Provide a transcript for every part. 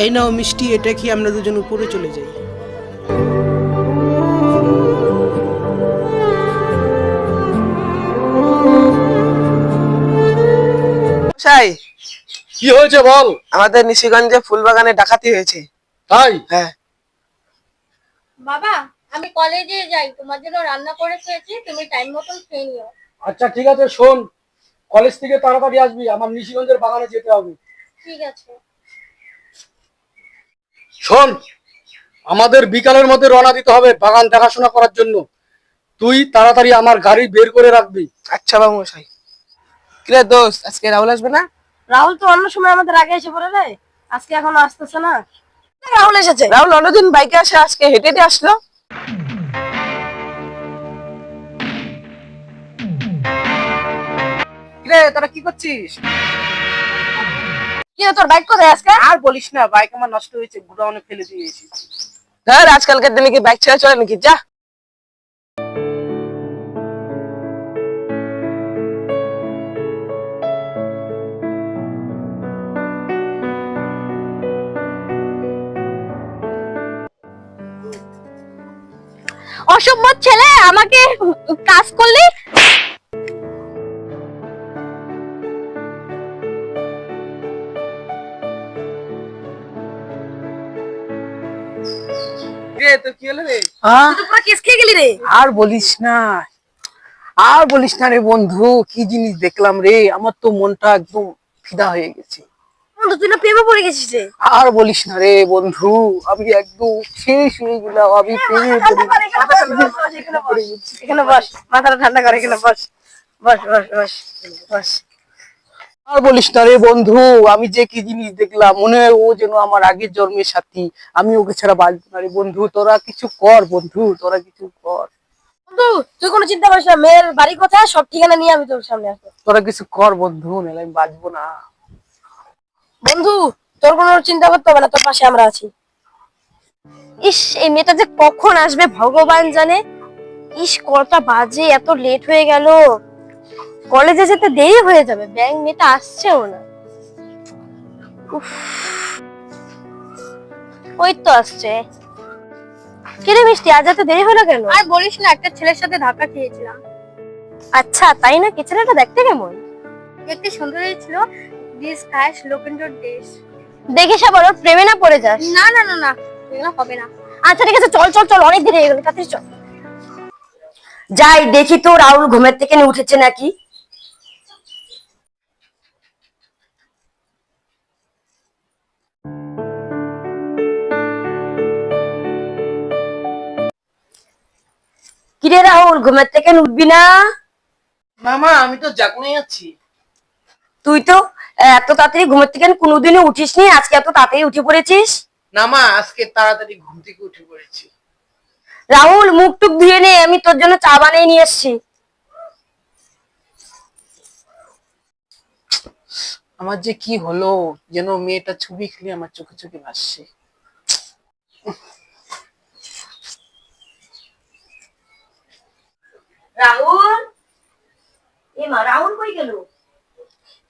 এই নাও মিষ্টি এটা খেয়ে আমরা দুজন উপরে চলে যাই। সাই কি হয়েছে বল? আমাদের নিশিগঞ্জে ফুলবাগানে ডাকাতি হয়েছে। তাই? হ্যাঁ। বাবা আমি কলেজে যাই তোমার জন্য রান্না করে খেয়েছি তুমি টাইম মতন খেয়ে নিও। আচ্ছা ঠিক আছে শোন কলেজ থেকে তাড়াতাড়ি আসবি আমার নিশিগঞ্জের বাগানে যেতে হবে। ঠিক আছে। শোন আমাদের বিকালের মধ্যে রওনা দিতে হবে বাগান দেখাশোনা করার জন্য। তুই তাড়াতাড়ি আমার গাড়ি বের করে রাখবি। আচ্ছা বাবু মশাই। কিরে দোস্ত আজকে রাহুল আসবে না? রাহুল তো অন্য সময় আমাদের আগে এসে পড়ে রে। আজকে এখনও আসতেছে না। রাহুল এসেছে। রাহুল অন্যদিন বাইকে আসে আজকে হেঁটে হেঁটে আসলো। কিরে তোরা কি করছিস? কি তোর বাইক কোথায় আজকে? আর বলিস না বাইক আমার নষ্ট হয়েছে গুডাউনে ফেলে দিয়ে এসেছি। ধর আজকালকার দিনে কি বাইক ছেড়ে চলে নাকি? যা। অসভ্য ছেলে আমাকে কাজ করলে? রে তো কি হলো রে? তুই পুরো কেস খেয়ে গেলি রে। আর বলিস না আর বলিস না রে বন্ধু কি জিনিস দেখলাম রে আমার তো মনটা একদম ফিদা হয়ে গেছে। বন্ধু তুই না প্রেমে পড়ে গেছিস রে। আর বলিস না রে বন্ধু আমি একদম শেষ হয়ে গেলাম আমি প্রেমে পড়ে গেছি। এখানে বস মাথাটা ঠান্ডা করে এখানে বস। বস বস বস বস। আর বলিস না রে বন্ধু আমি যে কি জিনিস দেখলাম মনে হয় ও যেন আমার আগের জন্মের সাথী। আমি ওকে ছাড়া বাঁচবো না রে বন্ধু তোরা কিছু কর বন্ধু তোরা কিছু কর। বন্ধু তুই কোনো চিন্তা করিস না মেয়ের বাড়ি কোথায়? সব ঠিকানা নিয়ে আমি তোর সামনে আসব। তোরা কিছু কর বন্ধু নাহলে আমি বাঁচবো না। বন্ধু তোর কোনো চিন্তা করতে হবে না তোর পাশে আমরা আছি। ইস এই মেয়েটা যে কখন আসবে ভগবান জানে। ইস কটা বাজে এত লেট হয়ে গেল। কলেজে যেতে দেরি হয়ে যাবে। ব্যাংক মেয়েটা আসছেও না। ওই তো আসছে। কিরে মিষ্টি আজ এত দেরি হলো কেন? আর বলিস না একটা ছেলের সাথে ধাক্কা খেয়েছিলাম। আচ্ছা তাই না কি ছেলেটা দেখতে কেমন? দেখতে সুন্দরই ছিল। দিস ফ্যাশ লোকেন্ডর দেশ। দেখে সে বড় প্রেমে না পড়ে যাস? না না না না এগুলো হবে না। আচ্ছা ঠিক আছে চল চল চল অনেক দেরি হয়ে গেল তাড়াতাড়ি চল। যাই দেখি তো রাহুল ঘুমের থেকে উঠেছে নাকি? কিরে রাহুল ঘুমের থেকে উঠবি না? মামা আমি তো জাগনাই আছি। তুই তো এত তাড়াতাড়ি ঘুমের থেকে কোনোদিনও উঠিসনি আজকে এত তাড়াতাড়ি উঠে পড়েছিস? না মা আজকে তাড়াতাড়ি ঘুম থেকে উঠে পড়েছি। রাহুল মুখ টুক ধুয়ে নে আমি তোর জন্য চা বানিয়ে নিয়ে এসেছি। আমার যে কি হলো যেন মেয়েটা ছবি খেলে আমার চোখে চোখে ভাসছে। রাহুল? এ মা রাহুল কই গেল?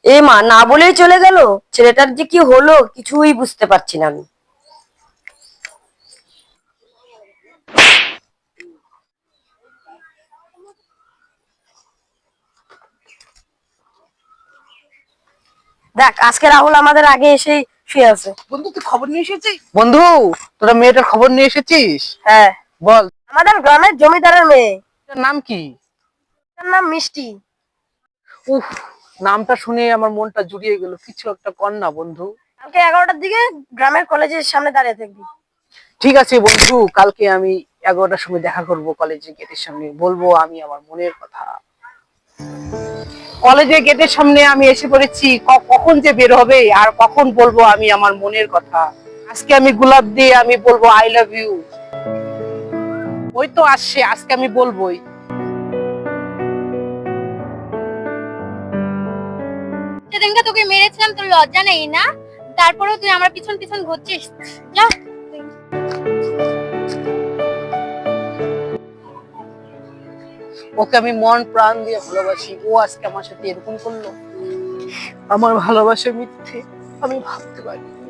এ মা না বলেই চলে গেল? ছেলেটার যে কি হলো কিছুই বুঝতে পারছি না আমি। দেখ আজকে রাহুল আমাদের আগে এসে শুয়ে আছে। বন্ধু তুই খবর নিয়ে এসেছিস? বন্ধু তোরা মেয়েটার খবর নিয়ে এসেছিস? হ্যাঁ। বল। আমাদের গ্রামের জমিদারের মেয়ে। তার নাম কি? নাম মিষ্টি। উফ নামটা শুনে আমার মনটা জুড়িয়ে গেল। কিছু একটা কর না বন্ধু। কালকে এগারোটার দিকে গ্রামের কলেজের সামনে দাঁড়িয়ে থাকবি। ঠিক আছে বন্ধু কালকে আমি এগারোটার সময় দেখা করব কলেজের গেটের সামনে। বলব আমি আমার মনের কথা। কলেজের গেটের সামনে আমি এসে পড়েছি। কখন যে বের হবে আর কখন বলব আমি আমার মনের কথা। আজকে আমি গোলাপ দিয়ে আমি বলব আই লাভ ইউ ওই তো আসছে আজকে আমি বলবোই। তোকে মেরেছিলাম, তোর লজ্জা নেই না? তারপরেও তুই আমার পিছন পিছন ঘুরছিস। যা। ওকে আমি মন প্রাণ দিয়ে ভালোবাসি। ও আজকে আমার সাথে এরকম করল। আমার ভালোবাসা মিথ্যে। আমি ভাবতে পারি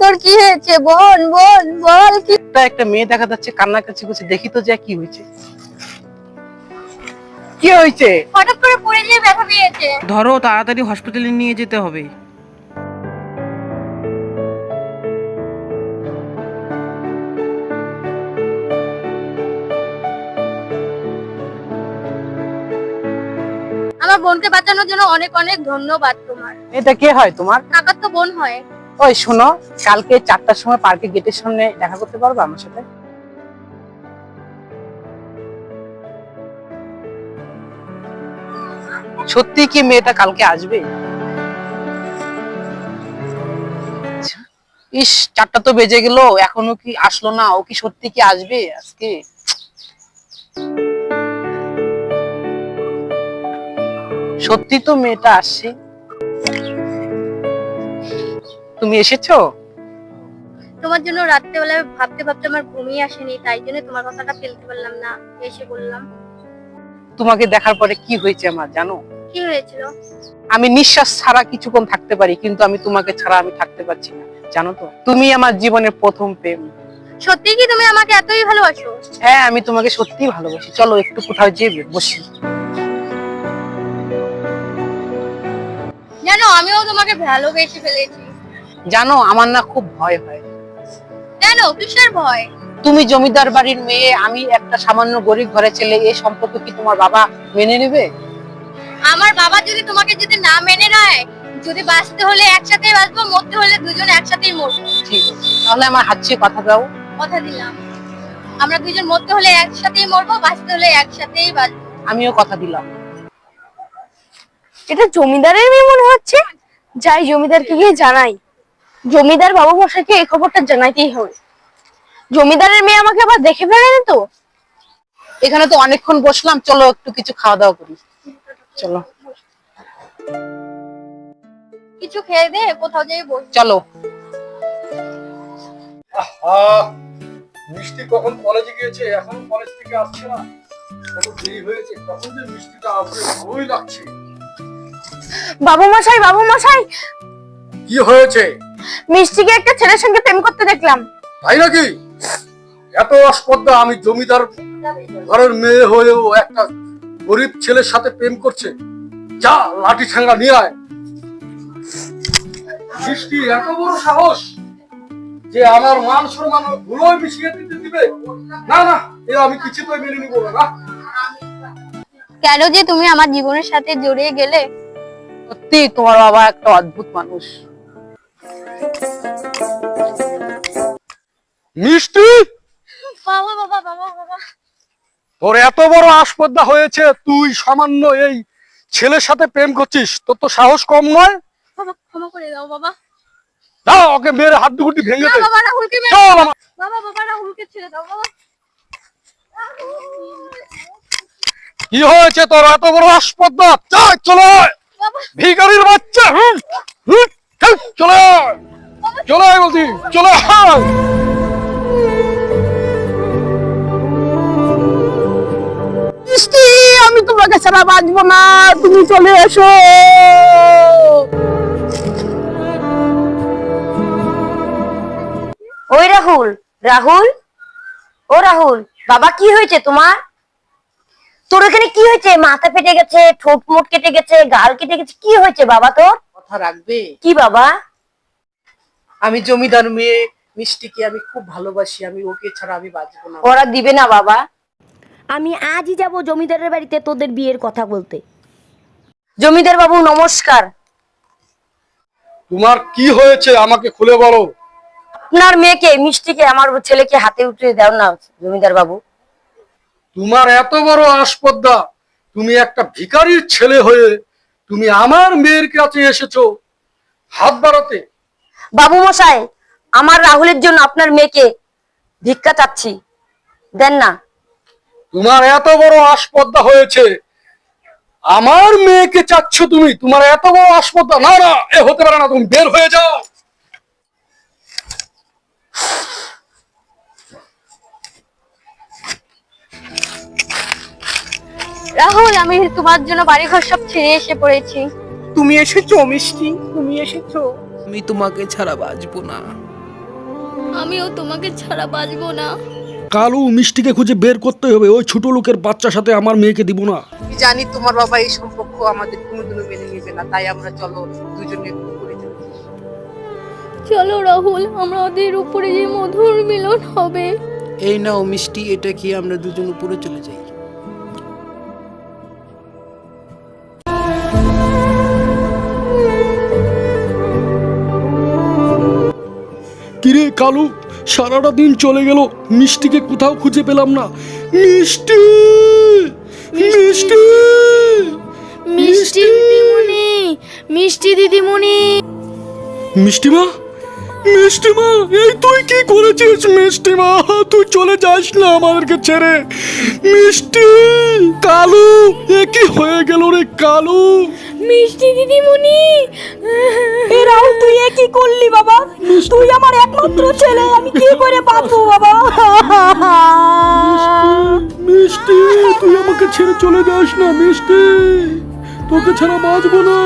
তোর কি হয়েছে? বোন বোন বল কি? একটা একটা মেয়ে দেখা যাচ্ছে কান্নাকাছি করছে দেখি তো যা কি হয়েছে। কি হয়েছে? হঠাৎ করে পড়ে গিয়ে ব্যথা পেয়েছে। ধরো তাড়াতাড়ি হসপিটালে নিয়ে যেতে হবে। আমার বোনকে বাঁচানোর জন্য অনেক অনেক ধন্যবাদ তোমার। এটা কে হয় তোমার? কাকার তো বোন হয়। ওই শোনো, কালকে চারটার সময় পার্কে গেটের সামনে দেখা করতে পারবে আমার সাথে? সত্যি কি মেয়েটা কালকে আসবে। ইস, চারটা তো বেজে গেল, এখনও কি আসলো না? ও কি সত্যি কি আসবে আজকে? সত্যি তো মেয়েটা আসছে তুমি এসেছ? তোমার জন্য রাত্রেবেলা ভাবতে ভাবতে আমার ঘুমিয়ে আসেনি তাই জন্য তোমার কথাটা ফেলতে পারলাম না এসে বললাম। তোমাকে দেখার পরে কি হয়েছে আমার জানো? কি হয়েছিল? আমি নিঃশ্বাস ছাড়া কিছুক্ষণ থাকতে পারি কিন্তু আমি তোমাকে ছাড়া আমি থাকতে পারছি না জানো তো? তুমি আমার জীবনের প্রথম প্রেম। সত্যি কি তুমি আমাকে এতই ভালোবাসো? হ্যাঁ আমি তোমাকে সত্যিই ভালোবাসি। চলো একটু কোথাও যেয়ে বসি। জানো আমিও তোমাকে ভালোবেসে ফেলেছি। জানো আমার না খুব ভয় হয়। জানো কিসের ভয়? তুমি জমিদার বাড়ির মেয়ে আমি একটা সামান্য গরিব ঘরে ছেলে এই সম্পর্ক কি তোমার বাবা মেনে নেবে? আমার বাবা যদি তোমাকে যদি না মেনে নেয় যদি বাঁচতে হলে একসাথেই বাঁচবো মরতে হলে দুজন একসাথেই মরবো। ঠিক আছে। তাহলে আমার হাত ছুঁয়ে কথা দাও। কথা দিলাম। আমরা দুজন মরতে হলে একসাথেই মরবো বাঁচতে হলে একসাথেই বাঁচবো। আমিও কথা দিলাম। এটা জমিদারের মেয়ে মনে হচ্ছে? যাই জমিদারকে গিয়ে জানাই। জমিদার বাবু মশাইকে এই খবরটা জানাইতেই হবে। জমিদারের মেয়ে আমাকে আবার দেখে ফেলেনি তো? এখানে তো অনেকক্ষণ বসলাম চলো একটু কিছু খাওয়া দাওয়া করি। চলো। কিছু খেয়ে দে কোথাও যাই বস। চলো। আহ, মিষ্টি কখন কলেজে গিয়েছে? এখন কলেজ থেকে আসছে না। কত দেরি হয়েছে কখন যে মিষ্টিটা আসবে ভালোই লাগছে। বাবু মশাই বাবু মশাই! কি হয়েছে? মিষ্টিকে একটা ছেলের সঙ্গে প্রেম করতে দেখলাম। তাই নাকি? এত অস্পর্ধা আমি জমিদার ঘরের মেয়ে হয়েও একটা গরিব ছেলের সাথে প্রেম করছে। যা লাঠি ঠেঙ্গা নিয়ে আয়। মিষ্টি এত বড় সাহস যে আমার মান সম্মান ধুলোয় মিশিয়ে দিতে দিবে? না না এ আমি কিছুতেই মেনে নিব না না। কেন যে তুমি আমার জীবনের সাথে জড়িয়ে গেলে? সত্যি তোমার বাবা একটা অদ্ভুত মানুষ। মিষ্টি? বাবা বাবা বাবা বাবা তোর এত বড় আসপদ্দা হয়েছে তুই সামান্য এই ছেলের সাথে প্রেম করছিস তোর তো সাহস কম নয়? ক্ষমা করে দাও বাবা। যা ওকে হাত দুটি ভেঙে দে। বাবা রাহুলকে চল বাবা বাবা রাহুলকে ছেড়ে দাও বাবা। কি হয়েছে তোর এত বড় আসপদ্দা? চল চলে ভিখারির বাচ্চা চল, চলে আয়। বলছি চলে আয়। আমি তোমাকে ছাড়া বাঁচবো না তুমি চলে এসো। ওই রাহুল রাহুল? ও রাহুল বাবা কি হয়েছে তোমার? তোর এখানে কি হয়েছে? মাথা ফেটে গেছে ঠোঁট মোট কেটে গেছে গাল কেটে গেছে কি হয়েছে বাবা তোর? কথা রাখবে। কি বাবা? আমি জমিদার মেয়ে মিষ্টিকে আমি খুব ভালোবাসি আমি ওকে ছাড়া আমি বাঁচবো না। ওরা দিবে না বাবা। আমি আজই যাব জমিদারের বাড়িতে তোদের বিয়ের কথা বলতে। জমিদার বাবু নমস্কার। তোমার কি হয়েছে আমাকে খুলে বলো। আপনার মেয়েকে মিষ্টিকে আমার ছেলেকে হাতে উঠিয়ে দাও না জমিদার বাবু। তোমার এত বড় আসপদ্দা তুমি একটা ভিখারির ছেলে হয়ে তুমি আমার মেয়ের কাছে এসেছ। হাত বাড়াতে বাবু মশাই আমার রাহুলের জন্য আপনার মেয়েকে ভিক্ষা চাচ্ছি। দেন না। তোমার এত বড় আসপদ্দা হয়েছে। আমার মেয়েকে চাচ্ছ তুমি তোমার এত বড় আসপদ্দা। না না এ হতে পারে না তুমি বের হয়ে যাও। রাহুল আমি তোমার জন্য বাড়ি বাড়িঘর সব ছেড়ে এসে পড়েছি। তুমি এসেছ মিষ্টি তুমি এসেছ। আমি তোমাকে ছাড়া বাঁচবো না। আমিও তোমাকে ছাড়া বাঁচবো না। কালু মিষ্টিকে খুঁজে বের করতে হবে ওই ছোট লোকের বাচ্চার সাথে আমার মেয়েকে দিব না। আমি জানি তোমার বাবা এই সম্পর্ক আমাদের কোনোদিনও মেনে নেবে না তাই আমরা চলো দুজনে চলো রাহুল আমাদের উপরে যে মধুর মিলন হবে। এই নাও মিষ্টি এটা কি আমরা দুজন উপরে চলে যাই। কিরে কালু সারাটা দিন চলে গেল মিষ্টিকে কোথাও খুঁজে পেলাম না। মিষ্টি! মিষ্টি! মিষ্টি দিদিমণি মিষ্টি দিদিমণি। মিষ্টিমা? মিষ্টিমা এই তুই কি করেছিস মিষ্টিমা? তুই চলে যাস না আমাদেরকে ছেড়ে। মিষ্টি! কালু এ কি হয়ে গেল রে কালু? মিষ্টি দিদিমণি। এরাও তুই এ কি করলি বাবা? তুই আমার একমাত্র ছেলে আমি কি করে বাঁচবো বাবা? মিষ্টি তুই আমাকে ছেড়ে চলে যাস না মিষ্টি। তোকে ছাড়া বাঁচবো না।